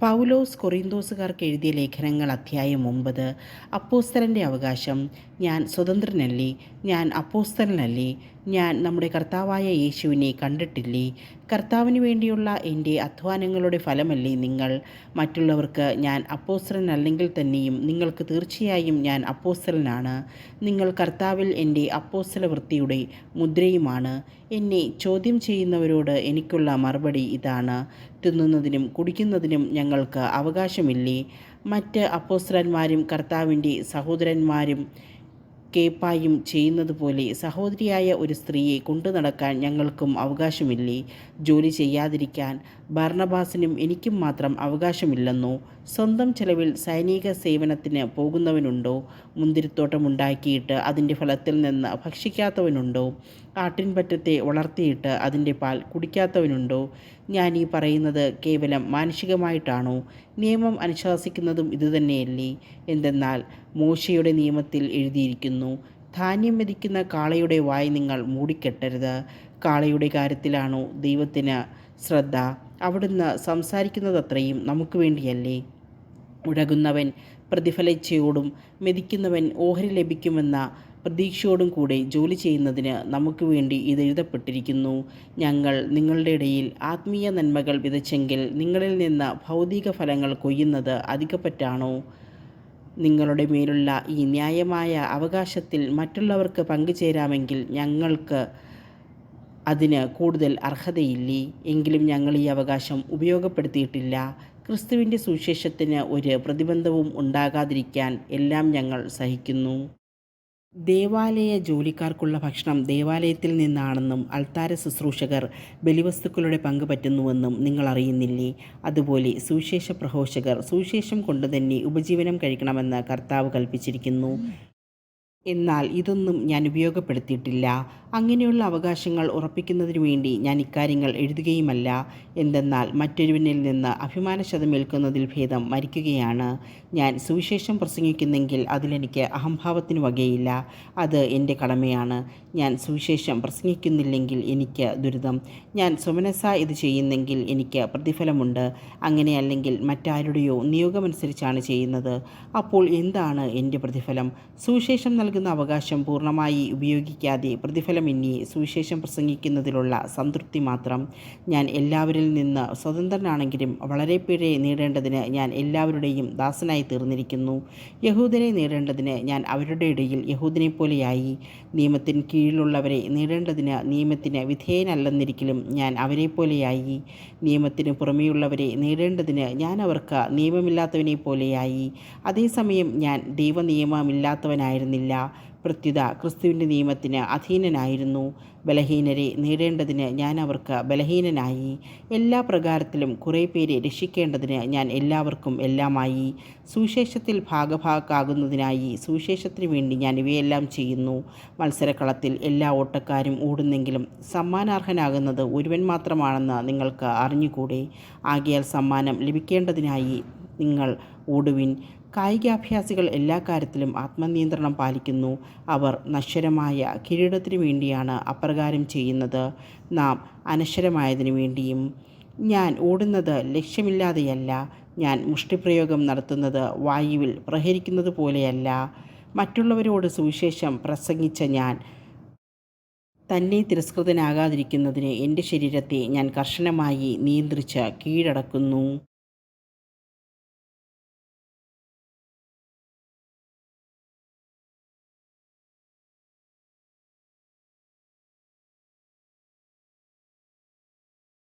പൗലോസ് കൊറിന്തോസുകാർക്ക് എഴുതിയ ലേഖനങ്ങൾ അധ്യായം ഒമ്പത് അപ്പോസ്തലന്റെ അവകാശം. ഞാൻ സ്വതന്ത്രനല്ലേ? ഞാൻ അപ്പോസ്തലനല്ലേ? ഞാൻ നമ്മുടെ കർത്താവായ യേശുവിനെ കണ്ടിട്ടില്ലേ? കർത്താവിന് വേണ്ടിയുള്ള എന്റെ അധ്വാനങ്ങളുടെ ഫലമല്ലേ നിങ്ങൾ? മറ്റുള്ളവർക്ക് ഞാൻ അപ്പോസ്തലനല്ലെങ്കിൽ തന്നെയും നിങ്ങൾക്ക് തീർച്ചയായും ഞാൻ അപ്പോസ്തലനാണ്. നിങ്ങൾ കർത്താവിൽ എന്റെ അപ്പോസ്റ്റല വൃത്തിയുടെ മുദ്രയുമാണ്. എന്നെ ചോദ്യം ചെയ്യുന്നവരോട് എനിക്കുള്ള മറുപടി ഇതാണ്. തിന്നുന്നതിനും കുടിക്കുന്നതിനും ഞങ്ങൾക്ക് അവകാശമില്ലേ? മറ്റ് അപ്പോസ്തലന്മാരും കർത്താവിന്റെ സഹോദരന്മാരും കേപ്പായും ചെയ്യുന്നത് പോലെ സഹോദരിയായ ഒരു സ്ത്രീയെ കൊണ്ടു നടക്കാൻ ഞങ്ങൾക്കും അവകാശമില്ലേ? ജോലി ചെയ്യാതിരിക്കാൻ ഭർണബാസിനും എനിക്കും മാത്രം അവകാശമില്ലെന്നോ? സ്വന്തം ചെലവിൽ സൈനിക സേവനത്തിന് പോകുന്നവനുണ്ടോ? മുന്തിരിത്തോട്ടമുണ്ടാക്കിയിട്ട് അതിന്റെ ഫലത്തിൽ നിന്ന് ഭക്ഷിക്കാത്തവനുണ്ടോ? ആട്ടിൻപറ്റത്തെ വളർത്തിയിട്ട് അതിന്റെ പാൽ കുടിക്കാത്തവനുണ്ടോ? ഞാൻ ഈ പറയുന്നത് കേവലം മാനുഷികമായിട്ടാണോ നിയമം അനുശാസിക്കുന്നതും ഇതുതന്നെയല്ലേ? എന്തെന്നാൽ മോശയുടെ നിയമത്തിൽ എഴുതിയിരിക്കുന്നു ധാന്യം മെതിക്കുന്ന കാളയുടെ വായ് നിങ്ങൾ മൂടിക്കെട്ടരുത്. കാളയുടെ കാര്യത്തിലാണോ ദൈവത്തിന് ശ്രദ്ധ? അവിടുന്ന് സംസാരിക്കുന്നതത്രയും നമുക്ക് വേണ്ടിയല്ലേ? ഉഴകുന്നവൻ പ്രതിഫലിച്ചയോടും മെതിക്കുന്നവൻ ഓഹരി ലഭിക്കുമെന്ന പ്രതീക്ഷയോടും കൂടെ ജോലി ചെയ്യുന്നതിന് നമുക്ക് വേണ്ടി ഇത് എഴുതപ്പെട്ടിരിക്കുന്നു. ഞങ്ങൾ നിങ്ങളുടെ ഇടയിൽ ആത്മീയ നന്മകൾ വിതച്ചെങ്കിൽ നിങ്ങളിൽ നിന്ന് ഭൗതിക ഫലങ്ങൾ കൊയ്യുന്നത് അധികപ്പറ്റാണോ? നിങ്ങളുടെ മേലുള്ള ഈ ന്യായമായ അവകാശത്തിൽ മറ്റുള്ളവർക്ക് പങ്കുചേരാമെങ്കിൽ ഞങ്ങൾക്ക് അതിന് കൂടുതൽ അർഹതയില്ലേ? എങ്കിലും ഞങ്ങൾ ഈ അവകാശം ഉപയോഗപ്പെടുത്തിയിട്ടില്ല. ക്രിസ്തുവിന്റെ സുവിശേഷത്തിന് ഒരു പ്രതിബന്ധവും ഉണ്ടാകാതിരിക്കാൻ എല്ലാം ഞങ്ങൾ സഹിക്കുന്നു. ദേവാലയ ജോലിക്കാർക്കുള്ള ഭക്ഷണം ദേവാലയത്തിൽ നിന്നാണെന്നും അൾത്താര ശുശ്രൂഷകർ ബലിവസ്തുക്കളുടെ പങ്ക് പറ്റുന്നുവെന്നും നിങ്ങൾ അറിയുന്നില്ലേ? അതുപോലെ സുവിശേഷ പ്രഘോഷകർ സുവിശേഷം കൊണ്ടുതന്നെ ഉപജീവനം കഴിക്കണമെന്ന് കർത്താവ് കൽപ്പിച്ചിരിക്കുന്നു. എന്നാൽ ഇതൊന്നും ഞാൻ ഉപയോഗപ്പെടുത്തിയിട്ടില്ല. അങ്ങനെയുള്ള അവകാശങ്ങൾ ഉറപ്പിക്കുന്നതിനു വേണ്ടി ഞാൻ ഇക്കാര്യങ്ങൾ എഴുതുകയുമല്ല. എന്തെന്നാൽ മറ്റൊരുവനിൽ നിന്ന് അഭിമാനശതമേൽക്കുന്നതിൽ ഭേദം മരിക്കുകയാണ്. ഞാൻ സുവിശേഷം പ്രസംഗിക്കുന്നെങ്കിൽ അതിലെനിക്ക് അഹംഭാവത്തിന് വകയില്ല. അത് എന്റെ കടമയാണ്. ഞാൻ സുവിശേഷം പ്രസംഗിക്കുന്നില്ലെങ്കിൽ എനിക്ക് ദുരിതം. ഞാൻ സുമനസ ഇത് ചെയ്യുന്നെങ്കിൽ എനിക്ക് പ്രതിഫലമുണ്ട്. അങ്ങനെയല്ലെങ്കിൽ മറ്റാരുടെയോ നിയോഗമനുസരിച്ചാണ് ചെയ്യുന്നത്. അപ്പോൾ എന്താണ് എന്റെ പ്രതിഫലം? സുവിശേഷം നൽകുന്ന അവകാശം പൂർണമായി ഉപയോഗിക്കാതെ പ്രതിഫലമിന്നി സുവിശേഷം പ്രസംഗിക്കുന്നതിലുള്ള സംതൃപ്തി മാത്രം ഞാൻ എല്ലാവരിൽ നിന്ന് സ്വതന്ത്രനാണെങ്കിലും വളരെ പിഴയെ നേടേണ്ടതിന് ഞാൻ എല്ലാവരുടെയും ദാസനായി തീർന്നിരിക്കുന്നു. യഹൂദനെ നേടേണ്ടതിന് ഞാൻ അവരുടെ ഇടയിൽ യഹൂദനെ പോലെയായി. നിയമത്തിന് കീഴിലുള്ളവരെ നേടേണ്ടതിന് നിയമത്തിന് വിധേയനല്ലെന്നിരിക്കലും ഞാൻ അവരെ പോലെയായി. നിയമത്തിന് പുറമെയുള്ളവരെ നേടേണ്ടതിന് ഞാൻ അവർക്ക് നിയമമില്ലാത്തവനെ പോലെയായി. അതേസമയം ഞാൻ ദൈവനിയമമില്ലാത്തവനായിരുന്നില്ല. പ്രത്യുത ക്രിസ്തുവിന്റെ നിയമത്തിന് അധീനനായിരുന്നു. ബലഹീനരെ നേടേണ്ടതിന് ഞാൻ അവർക്ക് ബലഹീനനായി. എല്ലാ പ്രകാരത്തിലും കുറേ പേരെ രക്ഷിക്കേണ്ടതിന് ഞാൻ എല്ലാവർക്കും എല്ലാമായി. സുവിശേഷത്തിൽ ഭാഗഭാഗക്കാകുന്നതിനായി സുവിശേഷത്തിന് വേണ്ടി ഞാൻ ഇവയെല്ലാം ചെയ്യുന്നു. മത്സരക്കളത്തിൽ എല്ലാ ഓട്ടക്കാരും ഓടുന്നെങ്കിലും സമ്മാനാർഹനാകുന്നത് ഒരുവൻ മാത്രമാണെന്ന് നിങ്ങൾക്ക് അറിഞ്ഞുകൂടെ. ആകിയാൽ സമ്മാനം ലഭിക്കേണ്ടതിനായി നിങ്ങൾ ഓടുവിൻ. കായികാഭ്യാസികൾ എല്ലാ കാര്യത്തിലും ആത്മനിയന്ത്രണം പാലിക്കുന്നു. അവർ നശ്വരമായ കിരീടത്തിനു വേണ്ടിയാണ് അപ്രകാരം ചെയ്യുന്നത്. നാം അനശ്വരമായതിനു വേണ്ടിയും ഞാൻ ഓടുന്നത് ലക്ഷ്യമില്ലാതെയല്ല ഞാൻ മുഷ്ടിപ്രയോഗം നടത്തുന്നത് വായുവിൽ പ്രഹരിക്കുന്നത് പോലെയല്ല. മറ്റുള്ളവരോട് സുവിശേഷം പ്രസംഗിച്ച ഞാൻ തന്നെ തിരസ്കൃതനാകാതിരിക്കുന്നതിന് എന്റെ ശരീരത്തെ ഞാൻ കർശനമായി നിയന്ത്രിച്ച് കീഴടക്കുന്നു.